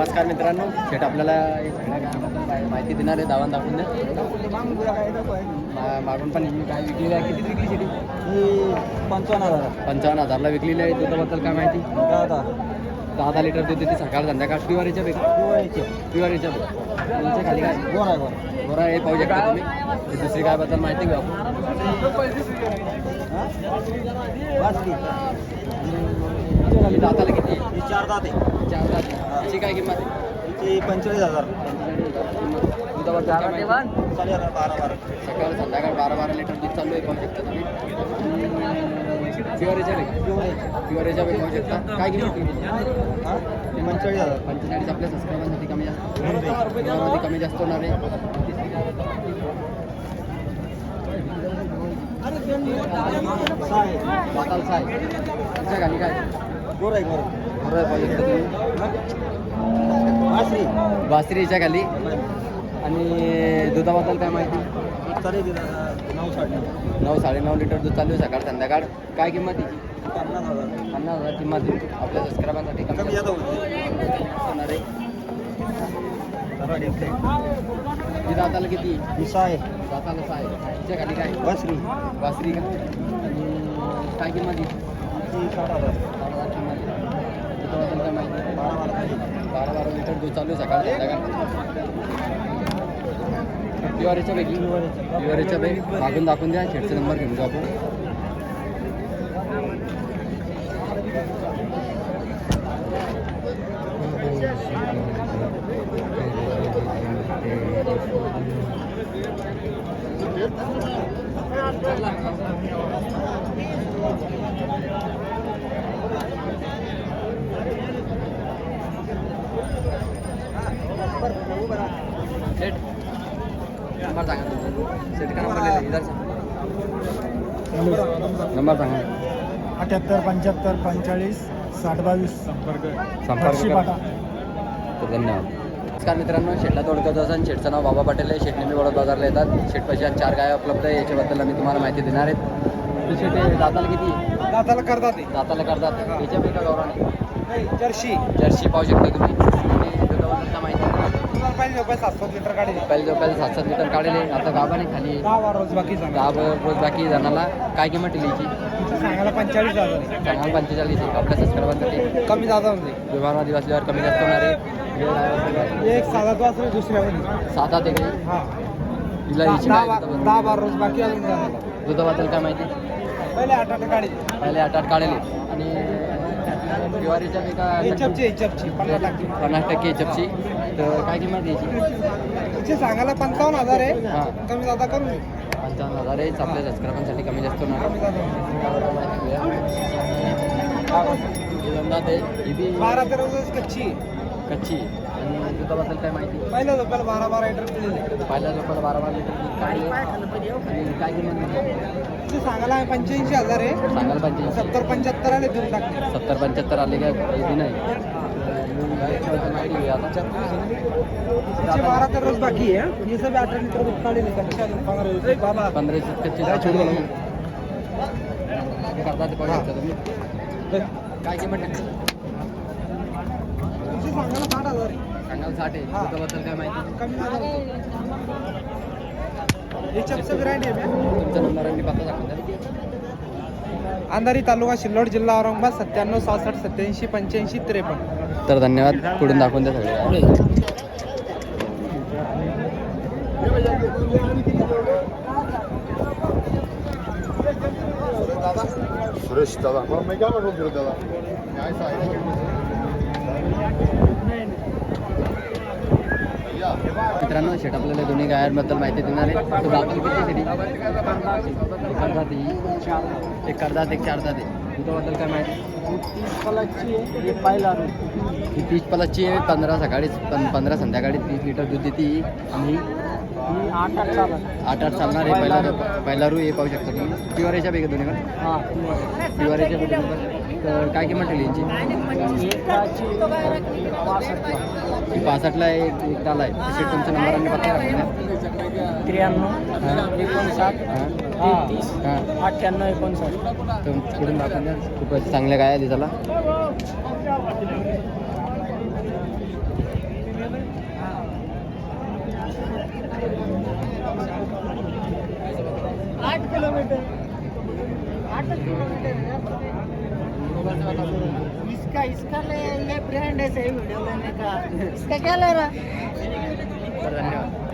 नमस्कार मित्रांनो. शेट आपल्याला माहिती देणार आहे दावण दाखवून द्या. मा- मागून पण काय विकलेली आहे? किती विकली शेटी पंचावन्न हजार पंचावन्न हजारला विकलेली आहे. दुधाबद्दल काय माहिती? दहा दहा दहा दहा लिटर दूध देते सकाळ संध्याकाळ प्युअरच्या पैकी पिवळ्याचे प्युअरच्या त्यांच्या खाली काय? गोर आहे गोर. बरं हे पाहू शकता तुम्ही. दुसरी गायबद्दल माहिती घेऊ आपण. दाताला किती? चार दात आहे. चार दात. त्याची काय किंमत आहे? पंचेचाळीस हजार. सकाळ संध्याकाळ बारा बारा लिटर दूध चालू आहे पाहू शकता तुम्ही. प्युअरच्या पैकी पिवळ्याचे प्युअरच्या पैकी पाहू शकता. काय किंमत आहे? हा पंचेचाळीस हजार पंचेचाळीस आपल्या सबस्क्रायबरसाठी कमी जास्त यामध्ये कमी जास्त होणार आहे. साय. काय? गोर आहे गोर. वासरीच्या खाली आणि दुधाबद्दल काय माहिती? चालेल नऊ साडे नऊ. साडेनऊ लिटर दूध चालू आहे सकाळ संध्याकाळ. काय किंमत तिची? पन्नास हजार. पन्नास हजार किंमत आहे. आपल्या सबस्क्रायबरसाठी कमी कमी जादा होणार आहे. ती दाताला किती सहा आहे. दाताला सहा आहे. तिच्या खाली काय? वाचली वासरी का? आणि काय किंमत आहे? साठ हजार. किंमत आहे. माहिती? बारा बारा. खाली बारा बारा लिटर दूध चालू आहे सकाळ संध्याकाळ. प्युअरच्या पैकी. प्युअरच्या पैकी मागून दाखवून द्या शेटचा नंबर घेऊन जाऊ आपण. सेट नंबर सांगा. तुमचा. सेट का नंबर लिहिला? इधर सांगा. नंबर सांगा. अठ्याहत्तर पंच्याहत्तर पंचेचाळीस साठ बावीस संपर्क संपर्क करा. तर धन्यवाद. नमस्कार मित्रांनो शेटला तोडकत असन शेटचं नाव बाबा पाटील आहे. शेट नेहमी वडोद बाजारला येतात. शेटपाशी आज चार गाय उपलब्ध आहे. याच्याबद्दल आम्ही तुम्हाला माहिती देणार आहेत. ही शेट हे दाताला किती? दाताला करतात. ते दाताला करतात. याच्यापैकी गौरवाने जर्शी जर्सी पाहू शकता तुम्ही. रुपये सात सात लिटर काढले पहिले जो पहिले सात सात लिटर काढले आता गावाने खाली. दहा बारा रोज बाकी सांगा दहा रोज बाकी जणाला काय किंमत लिहायची सांगायला पंचेचाळीस हजार. सांगाल पंचेचाळीस. आपल्या सबस्क्रायबरसाठी कमी जाता म्हणजे व्यवहार आदिवासीवर कमी जास्त होणार आहे. एक साधा तो असतो दुसऱ्यामध्ये सात आठ आहे हा. तिला दहा बारा रोज बाकी अजून. दुधाबद्दल काय माहिती? पहिले आठ आठ काढले पहिले आठ आठ काढले. आणि दिवाळीच्या बी का चपची चपची पन्नास टाकी पन्नास टक्के तर काय किंमत तिचे सांगायला पंचावन्न हजार आहे. हां. कमी जाता करून दे. पंचावन्न हजार आहे. आपल्या सबस्क्रायबरसाठी कमी जास्त होणार. कमी जाता. ही लंडात आहे. ही बी बारा तेरा कच्ची. आहे. कच्ची. आहे. दुधाबद्दल काय माहिती? पहिल्या झोपायला बारा बारा लिटर पहिल्या लोकांना बारा बारा लिटर काढले आणि काय किंमत तिचे सांगायला पंच्याऐंशी हजार आहे. सांगाल पाहिजे सत्तर पंच्याहत्तर आले देऊन टाकले. सत्तर पंच्याहत्तर आले का? हे बी नाही. बारा तेरा रोज बाकी आहे हे. सब अठरा लिटर दूध बाबा. पंधराशे कच्ची काय छोडू नको. ते ते तुम्ही. काय किंमत टाकली? सांगायला साठ हजार आहे. सांगाल साठ आहे हा. दुधाबद्दल काय माहिती? कमी हे ब्रँड आहे. तुमचा नंबर आणि पत्ता दाखवून द्या. अंधारी तालुका सिल्लोड जिल्हा औरंगाबाद सत्त्याण्णव सहासष्ट सत्याऐंशी पंच्याऐंशी त्रेपन्न. तर धन्यवाद. पुढून दाखवून द्या सगळे. सुरेश दादा. मला मी काय म्हणून दादा? काय मित्रांनो शेट आपल्याला दोन्ही गायांबद्दल माहिती देणार आहे. तो किती शेटी? एक करदात एक चार दा आहे दुधाबद्दल काय माहिती? पाहिला तीस प्लसची आहे पंधरा सकाळीच पण पंधरा संध्याकाळी तीस लिटर दूध देते आणि आठ आठ चालत आठ आठ चालणार आहे. पहिला पहिला रू हे पाहू शकता तुम्ही. प्युअरेच्या पैकी दोन्ही पण हां प्युअरेच्या दोन्ही तर काय किंमत ठेवली यांची? ही पासष्टला. एक एक डाल आहे. तसे तुमचा नंबर आणि पत्ता द्या त्र्याण्णव एकोणसाठ. हां. अठ्ठ्याण्णव एकोणसाठ. तर पुढून दाखवून द्या. खूपच चांगल्या गाय आहे त्याला आठ किलोमीटर आठ किलोमीटर इसका इसका ले ये ब्रांड है सही वीडियो लेने का। इसका क्या ले रहा? धन्यवाद।